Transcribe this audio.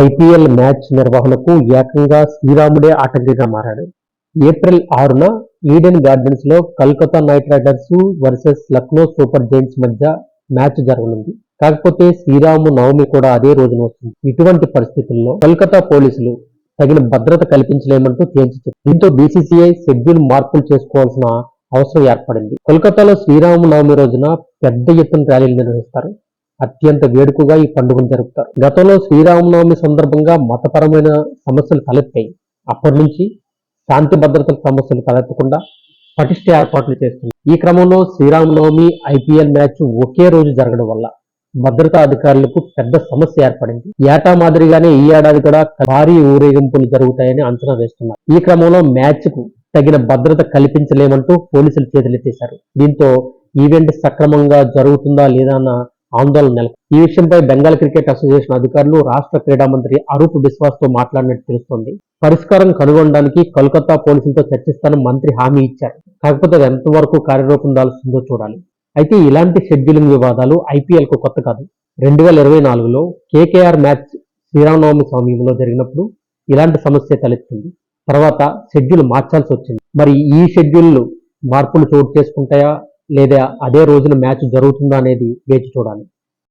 IPL match నిర్వహణకు ఏకంగా శ్రీరాముడే ఆటంకిగా మారాడు. ఏప్రిల్ ఆరున ఈడెన్ గార్డెన్స్లో Kolkata knight riders versus Lucknow super giants match match జరగనుంది. కాకపోతే శ్రీరాము నవమి కూడా అదే రోజున వస్తుంది. ఇటువంటి పరిస్థితుల్లో కోల్కతా పోలీసులు తగిన భద్రత కల్పించలేమంటూ తేల్చి చెప్పారు. దీంతో బీసీసీఐ షెడ్యూల్ మార్పులు చేసుకోవాల్సిన అవసరం ఏర్పడింది. కోల్కతాలో శ్రీరామ నవమి రోజున పెద్ద ఎత్తున ర్యాలీలు నిర్వహిస్తారు. అత్యంత వేడుకగా ఈ పండుగను జరుపుతారు. గతంలో శ్రీరామనవమి సందర్భంగా మతపరమైన సమస్యలు తలెత్తాయి. అప్పటి నుంచి శాంతి భద్రతల సమస్యలు తలెత్తకుండా పటిష్ట ఏర్పాట్లు చేస్తుంది ఈ క్రమంలో శ్రీరామనవమి ఐపీఎల్ మ్యాచ్ ఒకే రోజు జరగడం వల్ల భద్రతా అధికారులకు పెద్ద సమస్య ఏర్పడింది. ఏటా మాదిరిగానే ఈ ఏడాది కూడా భారీ ఊరేగింపులు జరుగుతాయని అంచనా వేస్తున్నారు. ఈ క్రమంలో మ్యాచ్కు తగిన భద్రత కల్పించలేమంటూ పోలీసులు చేతులెత్తేశారు. దీంతో ఈవెంట్ సక్రమంగా జరుగుతుందా లేదా అన్న ఆందోళన నెల ఈ విషయంపై బెంగాల్ క్రికెట్ అసోసియేషన్ అధికారులు రాష్ట్ర క్రీడా మంత్రి అరూప్ బిశ్వాస్తో మాట్లాడినట్టు తెలుస్తోంది. పరిష్కారం కనుగొనడానికి కోల్కతా పోలీసులతో చర్చిస్తానని మంత్రి హామీ ఇచ్చారు. కాకపోతే అది ఎంతవరకు కార్యరూపం దాల్సిందో చూడాలి. అయితే ఇలాంటి షెడ్యూలింగ్ వివాదాలు ఐపీఎల్కు కొత్త కాదు. రెండు వేల ఇరవై నాలుగులో కేకేఆర్ మ్యాచ్ శ్రీరామనవమి సమయంలో జరిగినప్పుడు ఇలాంటి సమస్య తలెత్తింది. తర్వాత షెడ్యూల్ మార్చాల్సి వచ్చింది. మరి ఈ షెడ్యూల్ మార్పులు చోటు చేసుకుంటాయా? లేదా అదే రోజున మ్యాచ్ జరుగుతుందా అనేది వేచి చూడాలి.